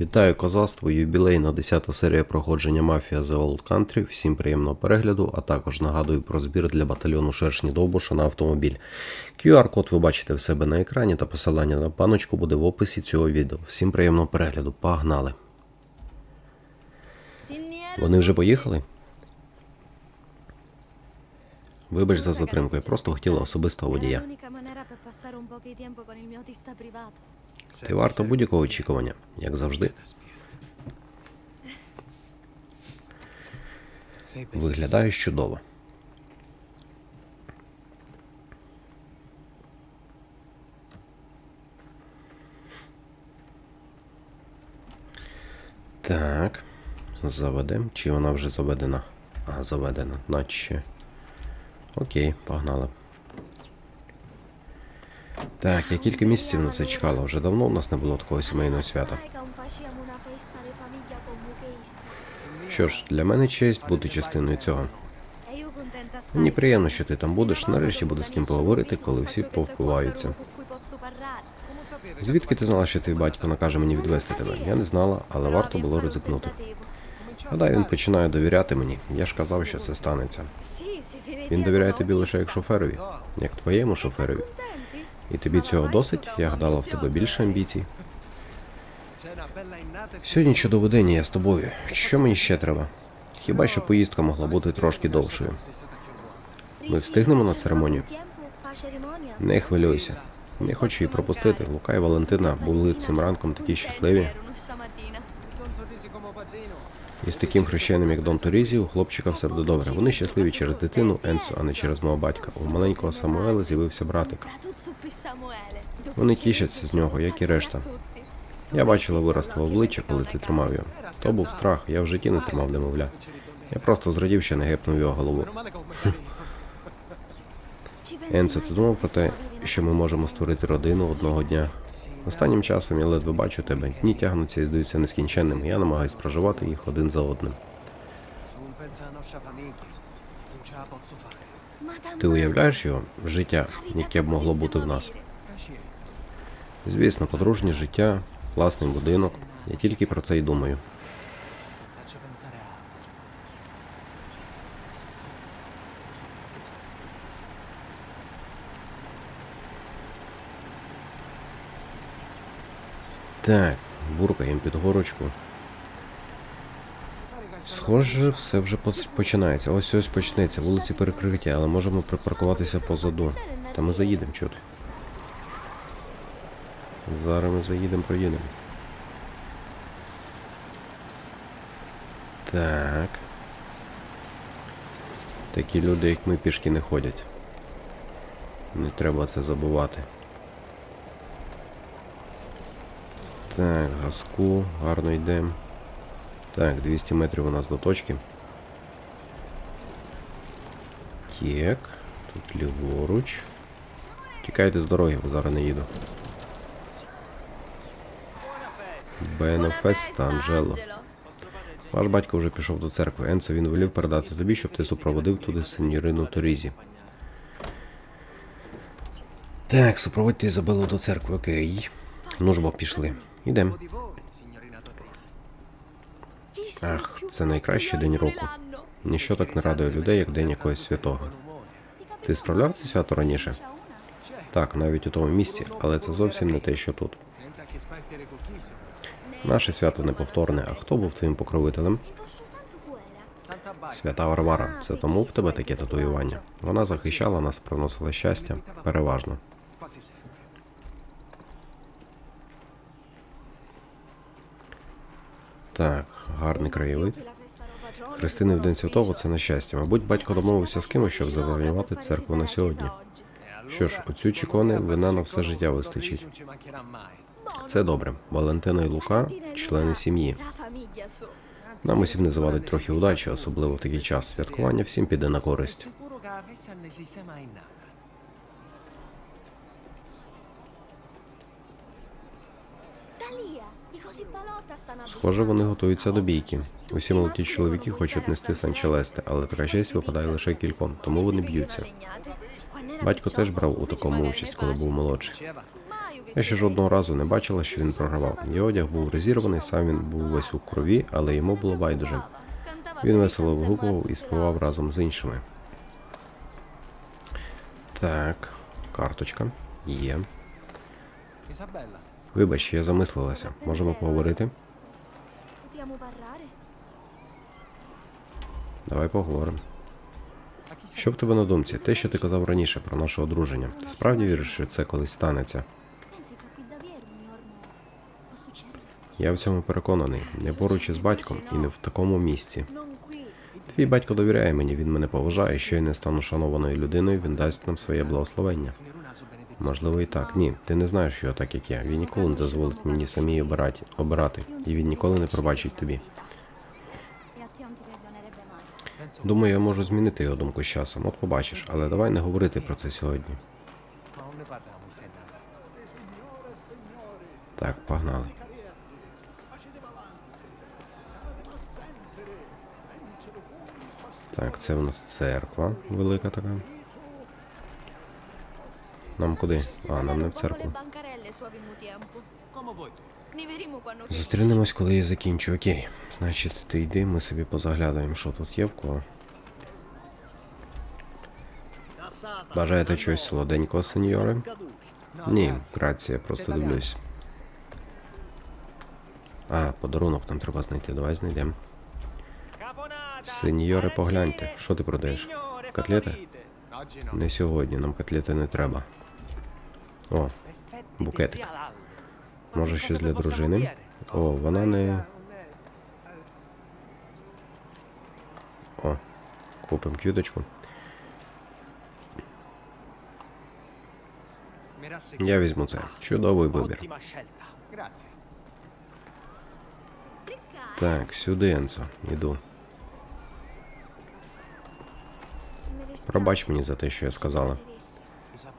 Вітаю козацтво, юбілейна 10 серія проходження Мафія The Old Country. Всім приємного перегляду, а також нагадую про збір для батальйону Шершні Довбуша на автомобіль. QR-код ви бачите в себе на екрані та посилання на паночку буде в описі цього відео. Всім приємного перегляду, погнали! Вони вже поїхали? Вибач за затримку, я просто хотіла особистого водія. Ти варто будь-якого очікування, як завжди. Виглядаєш чудово. Так. Заведем. Чи вона вже заведена? А, заведена, наче. Окей, погнали. Так, я кілька місяців на це чекала. Вже давно у нас не було такого сімейного свята. Що ж, для мене честь бути частиною цього. Мені приємно, що ти там будеш. Нарешті буде з ким поговорити, коли всі повпиваються. Звідки ти знала, що твій батько накаже мені відвести тебе? Я не знала, але варто було ризикнути. Гадаю, він починає довіряти мені. Я ж казав, що це станеться. Він довіряє тобі лише як шоферові, як твоєму шоферові. І тобі цього досить? Я гадала, в тебе більше амбіцій. Сьогодні чудовий день, я з тобою. Що мені ще треба? Хіба що поїздка могла бути трошки довшою. Ми встигнемо на церемонію? Не хвилюйся. Не хочу її пропустити. Лука і Валентина були цим ранком такі щасливі. І з таким хрещеним, як Дон Торізі, у хлопчика все буде добре. Вони щасливі через дитину Енсо, а не через мого батька. У маленького Самуела з'явився братик. Вони тішаться з нього, як і решта. Я бачила вираз твого обличчя, коли ти тримав його. То був страх, я в житті не тримав немовля. Я просто зрадів, що не гепнув його голову. Енце, ти думав про те, що ми можемо створити родину одного дня? Останнім часом я ледве бачу тебе. Дні тягнуться і здаються нескінченними. Я намагаюсь проживати їх один за одним. Ти уявляєш його життя, яке б могло бути в нас? Звісно, подружнє життя, класний будинок. Я тільки про це й думаю. Так, буркаємо під горочку. Схоже, все вже починається. Ось ось почнеться. Вулиці перекриті, але можемо припаркуватися позаду. Та ми заїдемо чути. Зараз ми заїдемо, проїдемо. Так. Такі люди, як ми, пішки не ходять. Не треба це забувати. Так, газку, гарно йдемо. Так, 200 метрів у нас до точки. Так, тут ліворуч. Тікайте з дороги, бо зараз не їду. Бенефеста, Анджело. Ваш батько вже пішов до церкви. Енце він волів передати тобі, щоб ти супроводив туди сеньорину Торізі. Так, супроводьте Ізабелу до церкви, окей. Ну ж бо пішли. Ідем. Ах, це найкращий день року. Ніщо так не радує людей, як день якогось святого. Ти справляв це свято раніше? Так, навіть у тому місці, але це зовсім не те, що тут. Наше свято неповторне. А хто був твоїм покровителем? Свята Варвара. Це тому в тебе таке татуювання. Вона захищала нас, приносила щастя. Переважно. Так, гарний краєвид. Христини в День Святого це на щастя. Мабуть, батько домовився з кимось, щоб забронювати церкву на сьогодні. Що ж, оцю чікони вина на все життя вистачить. Це добре. Валентина і Лука члени сім'ї. Нам усім не завадить трохи удачі, особливо в такий час. Святкування всім піде на користь. Схоже, вони готуються до бійки. Усі молоді чоловіки хочуть нести санчелесте, але така честь випадає лише кільком, тому вони б'ються. Батько теж брав у такому участь, коли був молодший. Я ще жодного разу не бачила, що він програвав. Його одяг був розірваний, сам він був весь у крові, але йому було байдуже. Він весело вигукував і співав разом з іншими. Так, карточка. Є. Isabella, Вибач, я замислилася. Можемо поговорити? Давай поговоримо. Що в тебе на думці? Те, що ти казав раніше про наше одруження. Ти справді віриш, що це колись станеться? Я в цьому переконаний. Не поруч із батьком і не в такому місці. Твій батько довіряє мені, він мене поважає. Що я не стану шанованою людиною, він дасть нам своє благословення. Можливо, і так. Ні, ти не знаєш його так, як я. Він ніколи не дозволить мені самій обирати, обирати, і він ніколи не пробачить тобі. Думаю, я можу змінити його думку з часом. От побачиш, але давай не говорити про це сьогодні. Так, погнали. Так, це у нас церква велика така. Нам куди? А, нам не в церкву. Зустрінемось, коли я закінчу. Окей. Значить, ти йди, ми собі позаглядаємо, що тут є в кого. Бажаєте чогось солоденького, сеньори? Ні, грація, просто дивлюсь. А, подарунок нам треба знайти. Давай знайдемо. Сеньоре, погляньте, що ти продаєш? Котлети? Не сьогодні, нам котлети не треба. О, букетик. Може щось для дружини? О, вона не. О, купимо квіточку. Я візьму це. Чудовий вибір. Так, сюди, Енцо, іду. Пробач мені за те, що я сказала.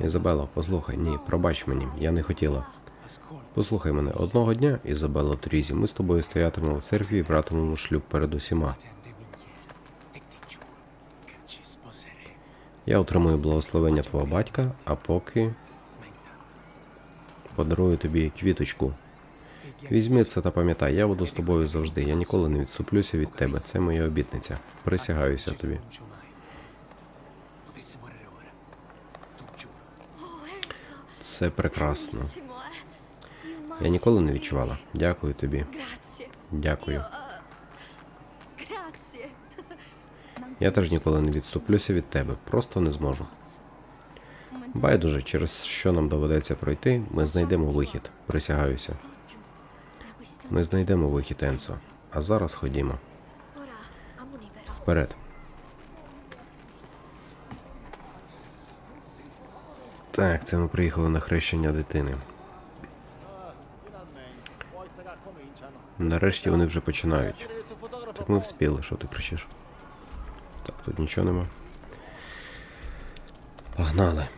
Ізабело, послухай, ні, пробач мені, я не хотіла. Послухай мене, одного дня, Ізабело Трізі, ми з тобою стоятимемо в церкві і братимемо шлюб перед усіма. Я отримую благословення твого батька, а поки подарую тобі квіточку. Візьми це та пам'ятай, я буду з тобою завжди. Я ніколи не відступлюся від тебе. Це моя обітниця. Присягаюся тобі. Це прекрасно. Я ніколи не відчувала. Дякую тобі. Дякую. Я теж ніколи не відступлюся від тебе. Просто не зможу. Байдуже, через що нам доведеться пройти, ми знайдемо вихід. Присягаюся. Ми знайдемо вихід, Енцо. А зараз ходімо. Вперед. Так, це ми приїхали на хрещення дитини. Нарешті вони вже починають. Так ми вспіли, що ти кричиш? Так, тут нічого нема. Погнали.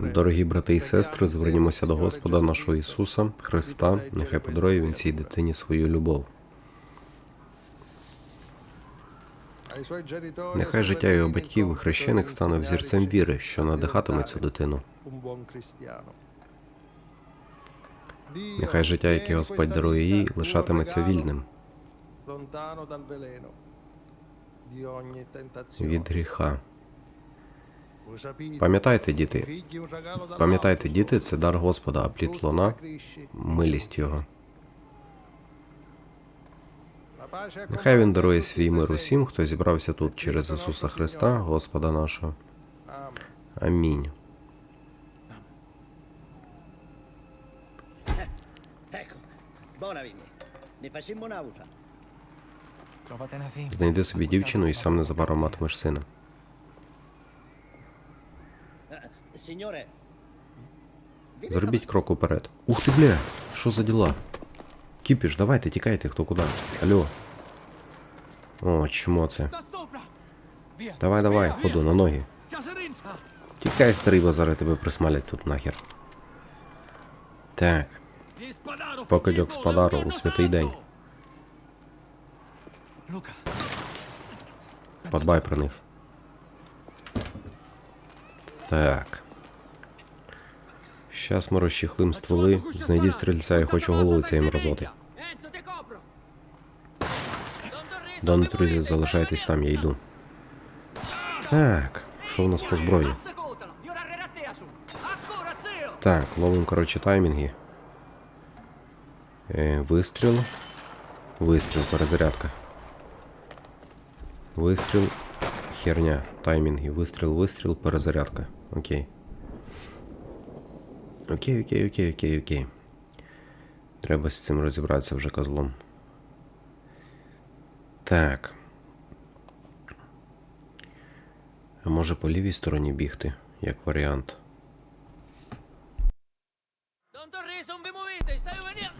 Дорогі брати і сестри, звернімося до Господа нашого Ісуса Христа. Нехай подарує він цій дитині свою любов. Нехай життя його батьків і хрещених стане взірцем віри, що надихатиме цю дитину. Нехай життя, яке Господь дарує їй, лишатиметься вільним від гріха. Пам'ятайте, діти, пам'ятайте, діти, це дар Господа, а плід луна милість його. Нехай він дарує свій мир усім, хто зібрався тут через Ісуса Христа, Господа нашого. Амінь. Знайди собі дівчину і сам незабаром матимеш сина. Зробіть крок уперед. Ух ти, бля! Що за діла? Кіпіш, давайте, тікайте, хто куди. Алло. О, чмо це. Da sopra! Via! Давай, давай, ходу на ноги. Giacerenza! Тікай, старий, бо зараз тебе присмалять тут нахер. Так, покидьок спадару у святий день. Luca, Подбай про них. Так. Щас ми розчехлим стволи. Знайдіть стрільця, я хочу голову цієї мразоти. Дон Трузі, залишайтесь там, я йду. Так, що у нас по зброї? Так, ловим, коротше, таймінги. Е, вистріл. Вистріл, перезарядка. Вистріл. Херня. Таймінги. Вистріл, вистріл, перезарядка. Окей. Окей, окей, окей, окей, окей. Треба з цим розібратися вже козлом. Так. А може по лівій стороні бігти, як варіант. Don Torriso, non vi muovete, stai venendo!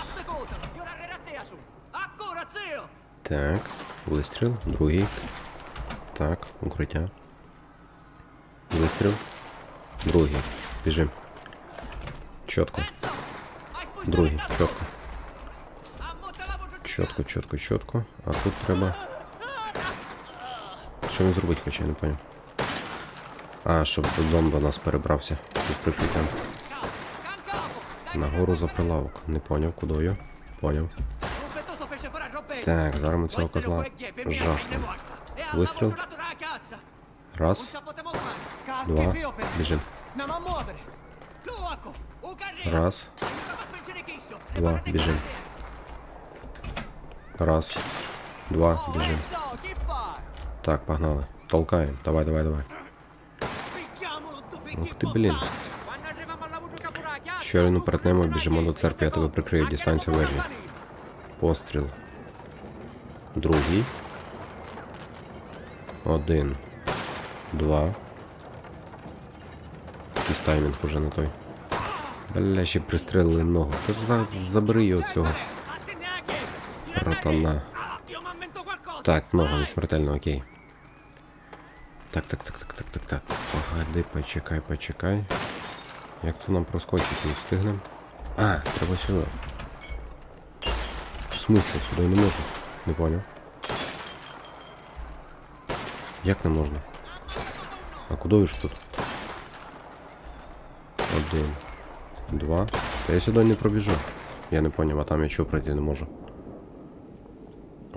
Ascoltalo, io l'arrerà a te, su! Ancora, zio! Так, вистріл, другий. Так, укриття. Вистріл. Другий. Біжим. Чітко. Другий. Чітко. Чітко, чітко, чітко. А тут треба. Що він зробить, хоча я не поняв. А, щоб дом до нас перебрався під прикриттям. Нагору за прилавок. Не поняв. Поняв. Fuori a Roberto! Так, зараз ми цього козла жахнемо. Вистріл. Раз, два, біжим. Раз, два, біжим. Раз, два, біжим. Так, погнали. Толкаємо. Давай, давай, давай. Ух ти, блін. Щойно перетнемо, біжимо до церкви, я тебе прикрию. Дистанція вежі. Постріл. Другий. Один. Два. Якийсь таймінг уже не той. Бля, ще пристрелили ногу. Та за, забери його цього. Братана. Так, в ногу не смертельно, окей. Так, так, так, так, так, так, так. Погоди, почекай, почекай. Як то нам проскочити, не встигнем? А, треба сюди. В смислі, сюди не можу. Не поняв. Як не можна? А куди ж тут? Один. Два. Та я сюди не пробіжу. Я не поняв, а там я чого пройти не можу.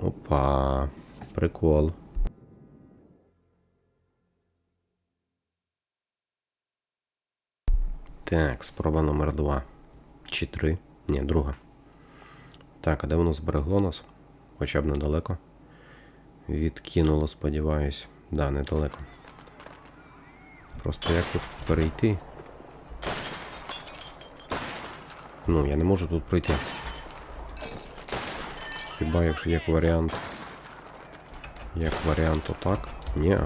Опа. Прикол. Так, спроба номер два. Чи три? Ні, друга. Так, а де воно зберегло нас? Хоча б недалеко. Відкинуло, сподіваюсь. Да, недалеко. Просто як тут перейти? Ну, я не можу тут пройти. Хіба якщо як варіант. Як варіант отак? Ні.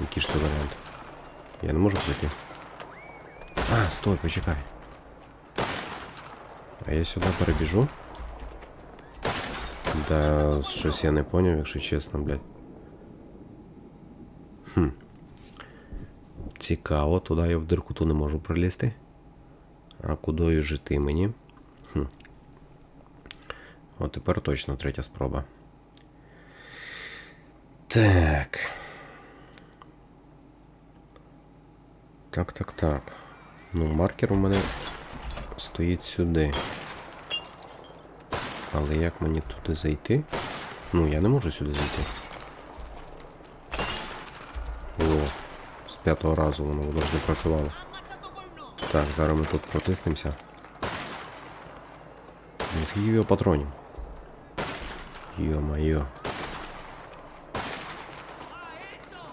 Який ж це варіант? Я не можу пройти. А, стой, почекай. А я сюди перебіжу? Да, щось я не поняв, якщо чесно, блядь. Хм. Цікаво, туди я в дирку ту не можу пролізти. А кудою жити мені? Хм. От тепер точно третя спроба. Так. Так, так, так. Ну, маркер у мене стоїть сюди. Але як мені туди зайти? Ну, я не можу сюди зайти. О, з п'ятого разу воно не працювало. Так, зараз ми тут протиснемося. Скільки його патронів? Йо-майо.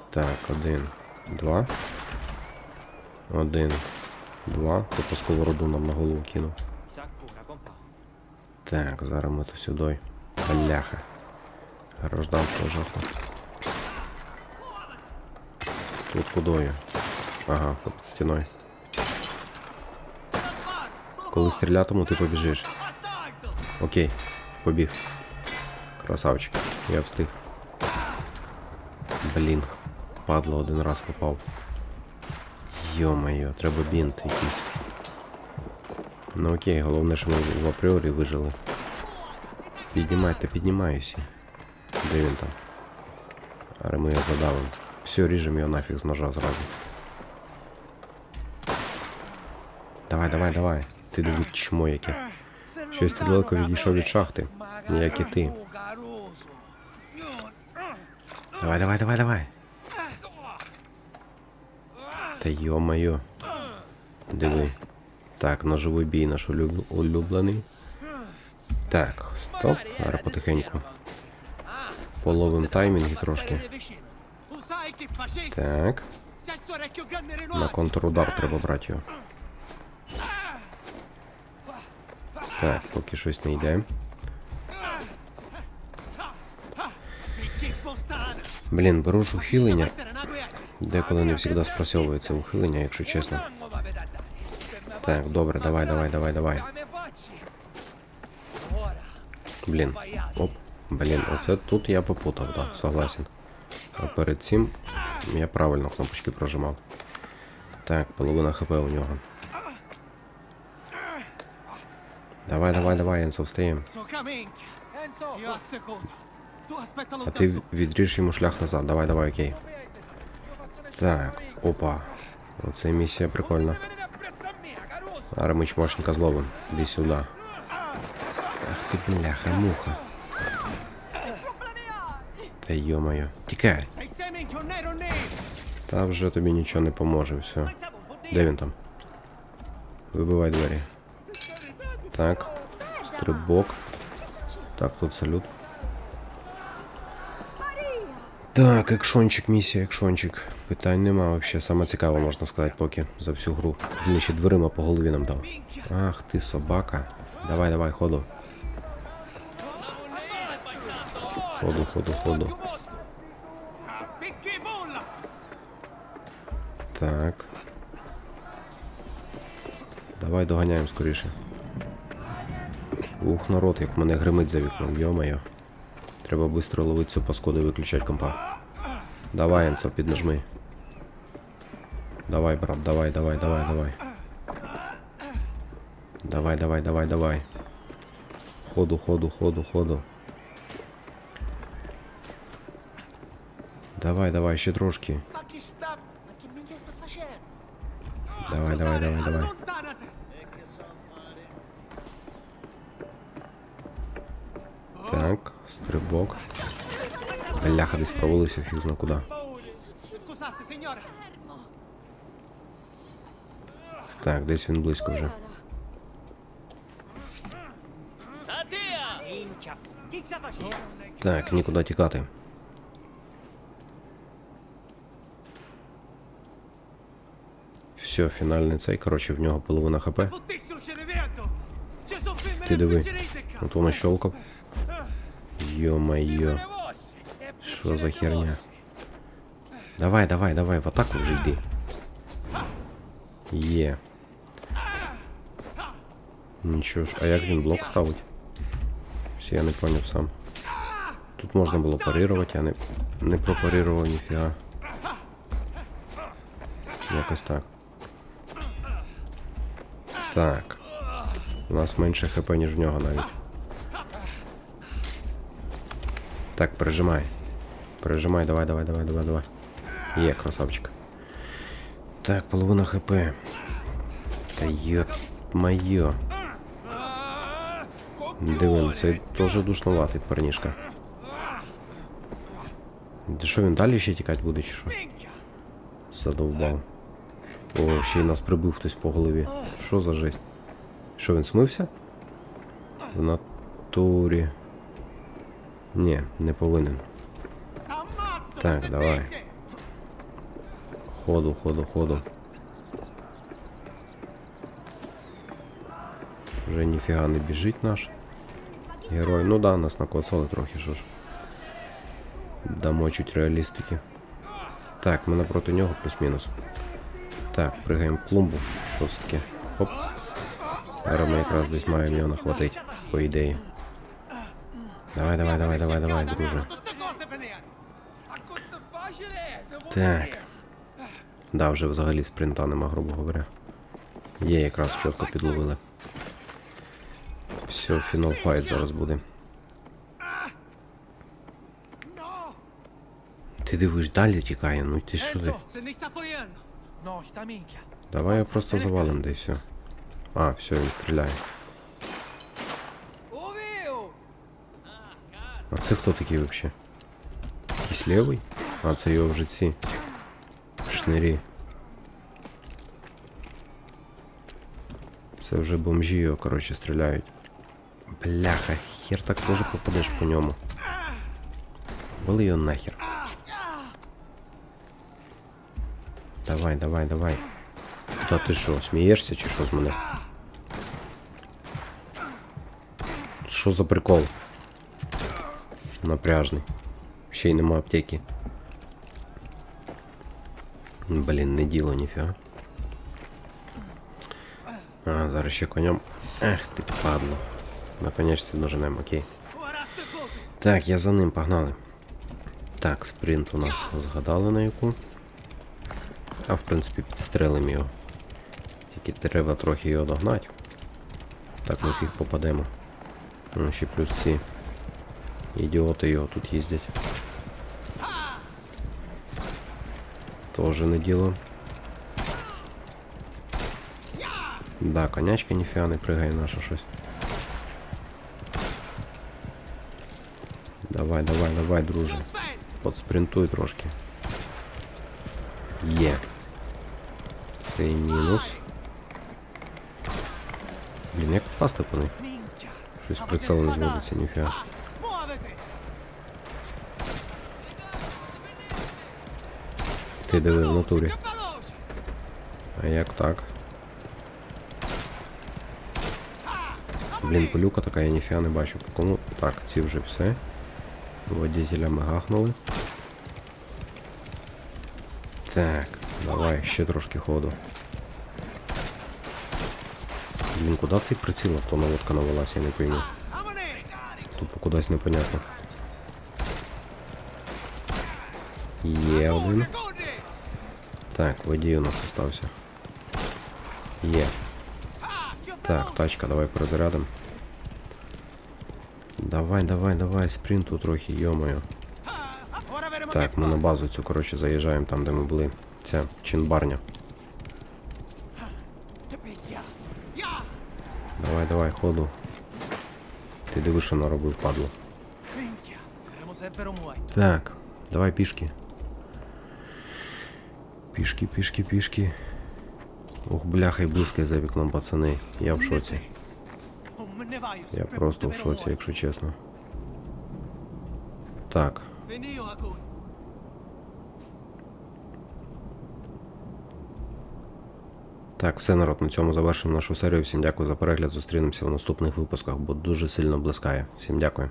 Так, один, два. Один, два. То по сковороду нам на голову кинув. Так, зараз ми то сюди. Бляха. Гражданського жаху. Тут кудою? Ага, під стіною. Коли стрілятиму, ти побіжиш. Окей, побіг. Красавчик, я встиг. Блін, падло один раз попав. Йо-моє, треба бінт якийсь. Ну окей, головне, що ми в апріорі вижили. Піднімайте, піднімаюся. Де він там? Аре ми його задавим. Все, ріжемо його нафіг з ножа зразу. Давай, давай, давай. Ти диви чмо яке. Щось ти далеко відійшов від шахти. Як і ти. Давай, давай, давай, давай. Та йо-моє. Диви. Так, ножовий бій наш улюб- улюблений. Так, стоп. Зараз потихеньку. Половим таймінги трошки. Так. На контрудар треба брати його. Так, поки щось не йде. Блін, беру ж ухилення. Деколи не завжди спрацьовується ухилення, якщо чесно. Так, добре, давай, давай, давай, давай. Блін. Оп. Блін, оце тут я попутав, да, согласен. А перед цим я правильно кнопочки прожимав. Так, половина хп у нього. Давай, давай, давай, Енсо, встаємо. А ти відріж йому шлях назад. Давай, давай, окей. Так, опа. Оце місія прикольна. Аре ми чмошника зловим. Іди сюди. Ах ти бляха, муха. Та йо-моє. Тікай. Та вже тобі нічого не поможе, все. Де він там? Вибивай двері. Так. Стрибок. Так, тут салют. Так, екшончик, місія, екшончик. Питань нема вообще. Саме цікаве, можна сказати, поки за всю гру. Він ще дверима по голові нам дав. Ах ти собака. Давай, давай, ходу. Ходу, ходу, ходу. Так. Давай доганяємо скоріше. Ух, народ, як мене гримить за вікном, йо-моє. Треба швидко ловити цю паскуду і виключати компа. Давай, Енцо, піднажми. Давай, брат, давай, давай, давай, давай. Давай, давай, давай, давай. Ходу, ходу, ходу, ходу. Давай, давай, ще трошки. Давай, давай, давай, давай. Стрибок. Бляха десь провалився, фіг зна куди. Так, десь він близько вже. Так, нікуди тікати. Все, фінальний цей, коротше, в нього половина хп. Ти диви. От воно щолкав. E що за херня? Давай, давай, давай, в атаку вже йди. Є. Нічого ж, а як він блок ставить? Все, я не поняв сам. Тут можна було парирувати, я не, не пропарирував ніфіга. Якось так. Так. У нас менше хп, ніж в нього навіть. Так, пережимай. Пережимай, давай, давай, давай, давай, давай. Є, красавчик. Так, половина хп. Та йо моє. Диви, ну це дуже душноватий парнішка. Ти що він далі ще тікати буде, чи що? Задовбав. О, ще й нас прибив хтось по голові. Що за жесть? Що він смився? В натурі. Ні, не повинен. Так, давай. Ходу, ходу, ходу. Вже ніфіга не біжить наш. Герой. Ну да, нас накоцали трохи, що ж. Дамо чуть реалістики. Так, ми напроти нього плюс-мінус. Так, пригаємо в клумбу. Що це таке? Оп. Зараз якраз десь маємо його нахватити, по ідеї. Давай, давай, давай, давай, давай, друже. Так. Да, вже взагалі спринта нема, грубо говоря. Є якраз чітко підловили. Все, фінал файт зараз буде. Ти дивиш, далі тікає, ну ти що ти? Sta minchia. Давай я просто завалим, да і все. А, все, він стріляє. А це хто такий взагалі? Якийсь левий? А, це його вже ці. Шнирі. Це вже бомжі його, коротше, стріляють. Бляха, хер так теж попадеш по ньому. Вали його нахер. Давай, давай, давай. Та ти що, смієшся чи що з мене? Що за прикол? Напряжний. Ще й нема аптеки. Блін, не діло ніфіга. А, зараз ще конем. Ех ти падло. Наконець доженемо, окей. Ora secondo! Так, я за ним погнали. Так, спринт у нас згадали на яку. А в принципі підстрелимо його. Тільки треба трохи його догнати. Так ми фіг попадемо. Ну, ще плюс ці. Ідіоти його тут їздять. Тоже не діло. Да, конячка ніфіга не пригає наша щось. Давай, давай, давай, друже. Подспринтуй трошки. Є. Цей мінус. Блін, як попасти по них? Minchia! Щось прицел не зводиться, ніфіга. Ти диви в натурі. А як так? Блін, пилюка така, я ніфіга не бачу. По кому? Так, ці вже все. Водителя ми гахнули. Так, давай, ще трошки ходу. Блін, куди цей приціл автонаводка навелась, я не пойму. Тупо кудись непонятно. Є один. Так, водій у нас остався. Є. Так, тачка, давай перезарядим. Давай, давай, давай, спринту трохи, йомою. Так, ми на базу цю, коротше, заїжджаємо там, де ми були. Ця чинбарня. Давай, давай, ходу. Ти диви, що наробив, падло. Так, давай пішки. Пішки, пішки, пішки. Ох, бляха, і близько за вікном, пацани. Я в шоці. Я просто в шоці, якщо чесно. Так! Так, все народ, на цьому завершимо нашу серію. Всім дякую за перегляд. Зустрінемося в наступних випусках, бо дуже сильно блискає. Всім дякую.